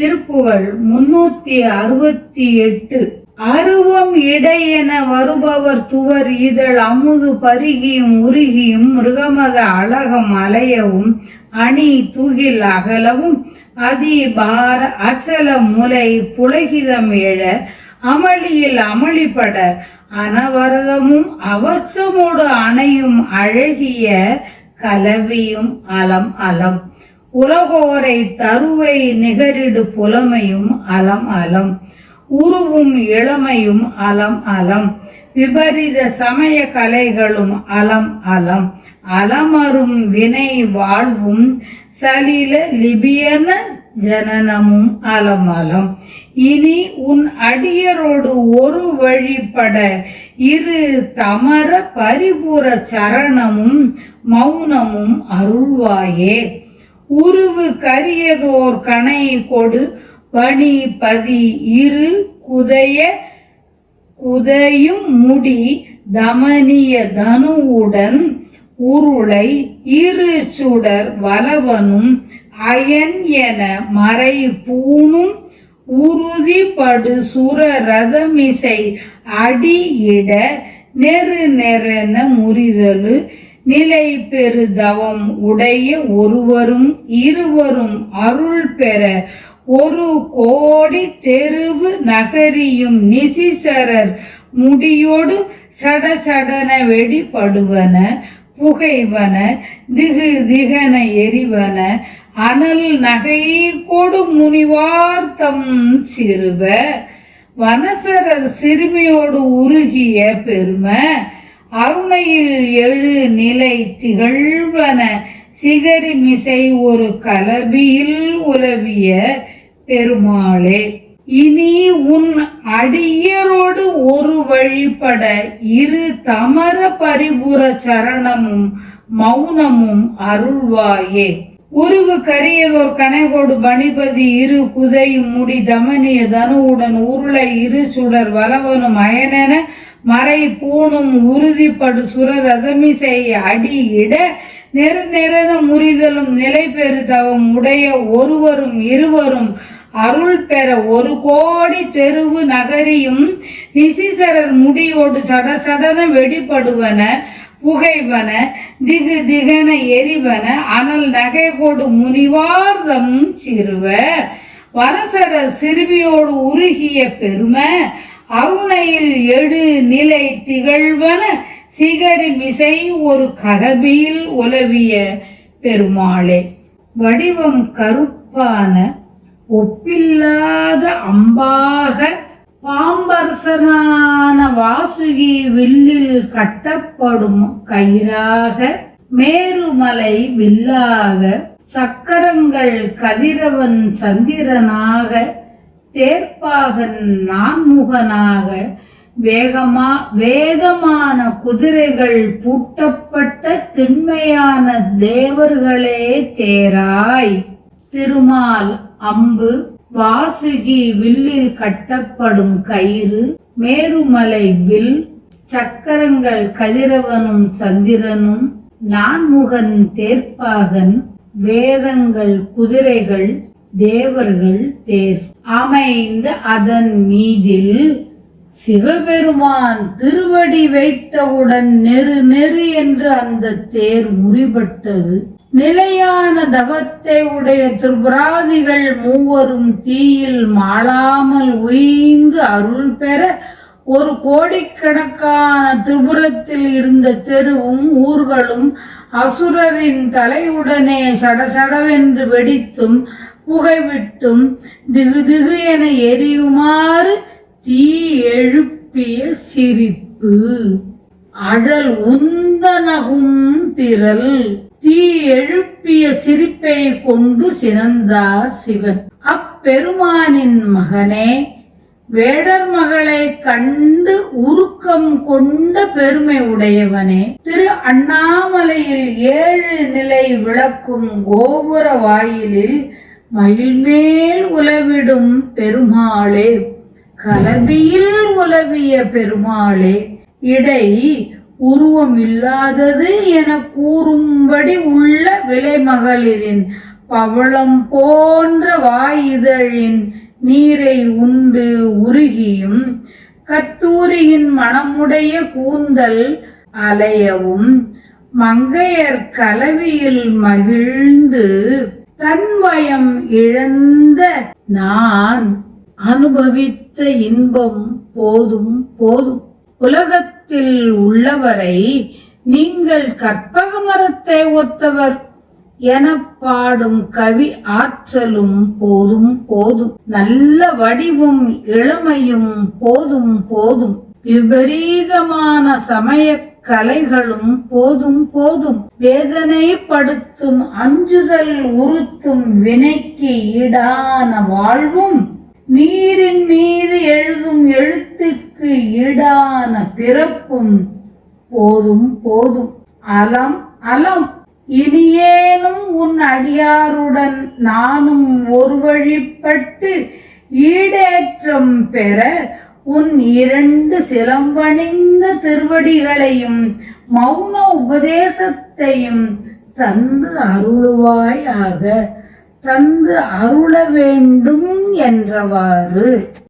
திருப்புகழ் முன்னூத்தி அறுபத்தி எட்டு அருவம் இடையென வருபவர் துவர் இதழ் அமுது பருகியும் உருகியும் மிருகமத அழகம் அலையவும் அணி தூகில் அகலவும் அதி பார அச்சல முலை புலகிதம் எழ அமளியில் அமளிப்பட அனவரதமும் அவசமோடு அணையும் அழகிய கலவியும் அலம் அலம். உலகோரை தருவை நிகரிடு புலமையும் அலம் அலம். உருவும் இளமையும் அலம் அலம். விபரீத சமய கலைகளும் அலம் அலம். அலமரும் வினை வாழ்வும் சலில லிபியன ஜனனமும் அலம் அலம். இனி உன் அடியரோடு ஒரு வழிபட இரு தமர பரிபுற சரணமும் மௌனமும் அருள்வாயே. உருவு கரியதோர் கணை கொடு. பணி பதி இரு குதைய குதையும் முடி. தமனிய தனுவுடன் உருளை இரு சுடர் வலவனும் அயன் என மறை பூணும். உறுதிப்படு சுர ரதமிசை அடியிட நெரு நெறன முறிதலு. நிலை பெருதவம் உடைய ஒருவரும் இருவரும் அருள் பெற ஒரு கோடி தெருவு நகரியும் நிசிசரர் முடியோடு சட சடன வெடிப்படுவன புகைவன திகு திகன எரிவன அனல் நகை கொடு முனிவார்த்தம் சிறுவ வனசரர் சிறுமியோடு உருகிய பெருமை அருணையில் எழு நிலை திகழ்வன சிகரி மிசை ஒரு கலபியில் உலவிய பெருமாளே. இனி உன் அடியரோடு ஒரு வழிபட இரு தமர பரிபுர சரணமும் மௌனமும் அருள்வாயே. உருவு கரியதோர் கனைகோடு பணிபதி இரு குதையும் முடி தமனிய தனுவுடன் உருளை இரு சுடர் வரவனும் அயனென மறை பூணும் உறுதிப்படு சுரர் ரதமிசை அடியிட இட நெருன முறிதலும் நிலை பெரு தவம் உடைய ஒருவரும் இருவரும் அருள் பெற ஒரு கோடி தெருவு நகரியும் நிசிசரர் முடியோடு சட சடன வெடிப்படுவன புகைவன திகு திகன எரிவன அனல் நகைகோடு முனிவார்தம் சிறுவ வனசரர் சிறுமியோடு உருகிய பெருமை அருணையில் எழு நிலை திகழ்வன சிகரி மிசை ஒரு கதபியில் உலவிய பெருமாளே. வடிவம் கருப்பான ஒப்பில்லாத அம்பாக பாம்பரசனான வாசுகி வில்லில் கட்டப்படும் கயிறாக மேருமலை வில்லாக சக்கரங்கள் கதிரவன் சந்திரனாக தேர்ப்பாகன் நான்முகனாக வேகமா வேதமான குதிரைகள் பூட்டப்பட்ட திண்மையான தேவர்களே தேராய். திருமால் அம்பு வாசுகி வில்லில் கட்டப்படும் கயிறு மேருமலை வில் சக்கரங்கள் கதிரவனும் சந்திரனும் நான்முகன் தேர்ப்பாகன் வேதங்கள் குதிரைகள் தேவர்கள் தேர். அமைந்து அதன் மீதில் சிவபெருமான் திருவடி வைத்தவுடன் நெரு நெரு என்று அந்த தேர் முறிபட்டது நிலையான தவத்தை உடைய திரிபுராதிகள் மூவரும் தீயில் மாளாமல் உய்ந்து அருள் பெற ஒரு கோடிக்கணக்கான திரிபுரத்தில் இருந்த தெருவும் ஊர்களும் அசுரரின் தலையுடனே சடசடவென்று வெடித்தும் புகைவிட்டும் திகு திகு என எரியுமாறு தீ எழுப்பிய சிரிப்பு. அழல் உந்தனகும் திரள். தீ எழுப்பிய சிரிப்பை கொண்டு சினந்தார் சிவன். அப்பெருமானின் மகனே வேடர் மகளை கண்டு உருக்கம் கொண்ட பெருமை உடையவனே. திரு அண்ணாமலையில் ஏழு நிலை விளக்கும் கோபுர வாயிலில் மயில்மேல் உலவிடும் பெருமாளே. கலபியில் உலவிய பெருமாளே. இடை உருவம் இல்லாதது என கூறும்படி உள்ள விலைமகளிரின் பவளம் போன்ற வாயிதழின் நீரை உண்டு உருகியும் கத்தூரியின் மனமுடைய கூந்தல் அலையவும் மங்கையர் கலவியில் மகிழ்ந்து தன்வயம் இழந்த நான் அனுபவித்த இன்பம் போதும் போதும். உலகத்தில் உள்ளவரை நீங்கள் கற்பக மரத்தை ஒத்தவர் என பாடும் கவி ஆற்றலும் போதும் போதும். நல்ல வடிவும் இளமையும் போதும் போதும். விபரீதமான சமய கலைகளும் போதும் போதும். வேதனைப்படுத்தும் அஞ்சுதல் உறுத்தும் வினைக்கு ஈடான வாழ்வும் நீரின் மீது எழுதும் எழுத்துக்கு ஈடான பிறப்பும் போதும் போதும். அலம் அலம். இனியேனும் உன் அடியாருடன் நானும் ஒரு வழிப்பட்டு ஈடேற்றம் பெற உன் இரண்டு சிலம்பணிந்த திருவடிகளையும் மௌன உபதேசத்தையும் தந்து அருளுவாயாக. தந்து அருள வேண்டும் என்றவாறு.